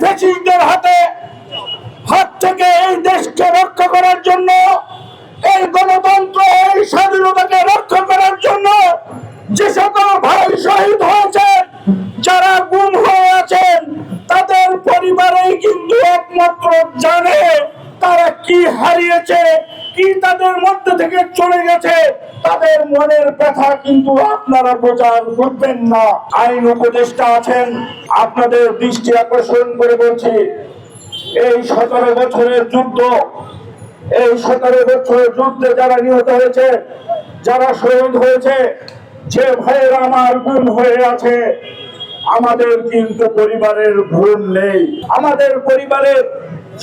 ফেসিস্টদের হাতে হাত থেকে এই দেশকে রক্ষা করার জন্য, এই গণতন্ত্র, এই স্বাধীনতাকে রক্ষা করার জন্য যে সকল ভাই শহীদ হয়েছেন, যারা গুম হয়ে আছেন, তাদের পরিবারেই কিন্তু একমাত্র জানে তারা কি হারিয়েছে, কি তাদের মধ্যে থেকে চলে গেছে। তাদের মনের ব্যথা কিন্তু আপনারা বোঝার করবেন না। আইন উপদেষ্টা আছেন, আপনাদের দৃষ্টি আকর্ষণ করে বলছি, এই সতেরো বছরের যুদ্ধ, এই সতেরো বছরের যুদ্ধে যারা নিহত হয়েছে, যারা শহীদ হয়েছে, যে ভাইয়ের আমার গুণ হয়ে আছে, আমাদের কিন্তু পরিবারের ভুল নেই। আমাদের পরিবারের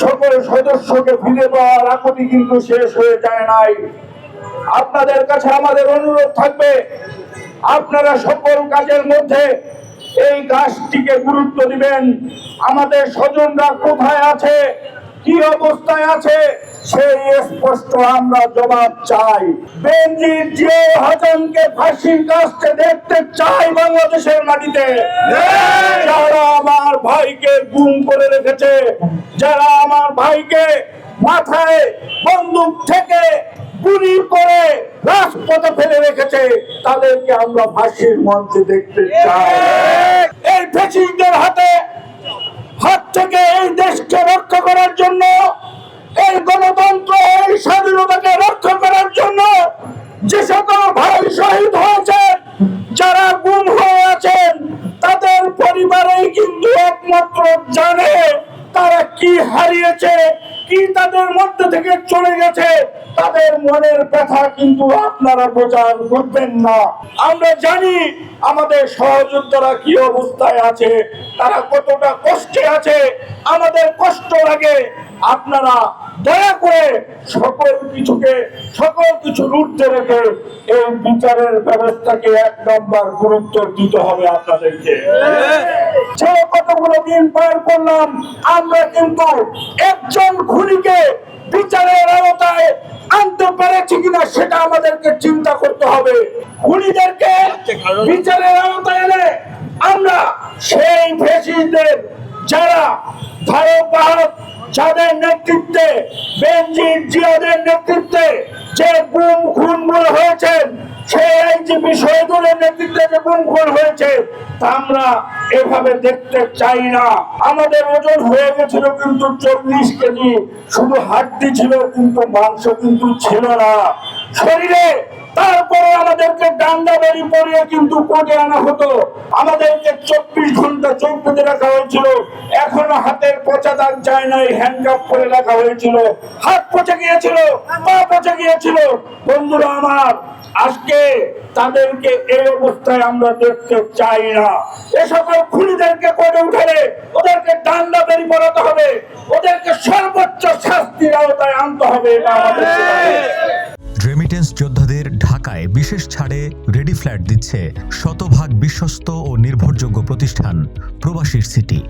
সকল সদস্যকে ফিরে পাওয়ার আকুতি কিন্তু শেষ হয়ে যায় নাই। আপনাদের কাছে আমাদের অনুরোধ থাকবে, আপনারা সকল কাজের মধ্যে এই কাজটিকে গুরুত্ব দিবেন। আমাদের স্বজনরা কোথায় আছে, কি অবস্থায় আছে, সেই স্পষ্ট আমরা জবাব চাই। বেনজির জিও হাসানকে ফাঁসির কাছে দেখতে চাই বাংলাদেশের মাটিতে। যারা আমার ভাইকে গুম করে রেখেছে, যারা আমার ভাইকে মাথায় বন্দুক থেকে গুলি করে রাজপথে ফেলে রেখেছে, তাদেরকে আমরা ফাঁসির মঞ্চে দেখতে চাই। এই ফেসিস্টদের হাতে, হাত থেকে এই দেশকে রক্ষা করার জন্য, এই গণতন্ত্র, এই স্বাধীনতাকে রক্ষা করার জন্য যে সকল ভাই শহীদ হয়েছেন যারা গুম হয়ে আছেন, তাদের পরিবারেই কিন্তু একমাত্র জানে তারা কি হারিয়েছে, কি তাদের মধ্যে থেকে চলে গেছে। তাদের মনের ব্যথা কিন্তু আপনারা বোঝার করবেন না। আমরা জানি আমাদের সহযোদ্ধারা কি অবস্থায় আছে, তারা কতটা কষ্টে আছে। আমাদের কষ্ট লাগে, আপনারা দয়া করে সকল কিছুকে, সকল কিছু রুটতে রেখে এই বিচারের ব্যবস্থাকে এক নম্বর গুরুত্ব দিতে হবে আপনাদেরকে। যে কতগুলো দিন পার করলাম, আমরা কিন্তু একজন খুনিকে বিচারের আওতায় আনতে পেরেছি কিনা সেটা আমাদেরকে চিন্তা করতে হবে। খুনিদেরকে বিচারের আওতায় এনে আমরা সেই ফেসিদের যারা ভারত ভারত যাদের নেতৃত্বে বেঞ্জিন জিয়াদের নেতৃত্বে যে গুম, খুন হয়েছেন আইনজীবী শহীদুলের নেতৃত্বে যে খুন হয়েছে, তা আমরা এভাবে দেখতে চাই না। আমাদের ওজন হয়ে গেছিল কিন্তু চল্লিশ কেজি। শুধু হাড্ডি ছিল কিন্তু মাংস কিন্তু ছিল না। শরীরে তারপরে আমাদেরকে ডান্ডা বেরি পরিয়ে কিন্তু কোর্টে আনা হতো। আমাদেরকে চব্বিশ ঘণ্টা চৌকিতে রাখা হয়েছিল। হাতের পচা দাগ যায় নাই হ্যান্ডকাপ করে রাখা হয়েছিল। হাত পচে গিয়েছিল, পা পচে গিয়েছিল। বন্ধুরা আমার, আজকে তাদেরকে এই অবস্থায় আমরা দেখতে চাই না। এ সকল খুনিদেরকে করে উঠালে ওদেরকে ডান্ডা বেরি পড়াতে হবে। ওদেরকে সর্বোচ্চ শাস্তির আওতায় আনতে হবে রেমিটেন্স যোদ্ধাদের ঢাকায় বিশেষ ছাড়ে রেডি ফ্ল্যাট দিচ্ছে শতভাগ বিশ্বস্ত ও নির্ভরযোগ্য প্রতিষ্ঠান প্রবাসীর সিটি।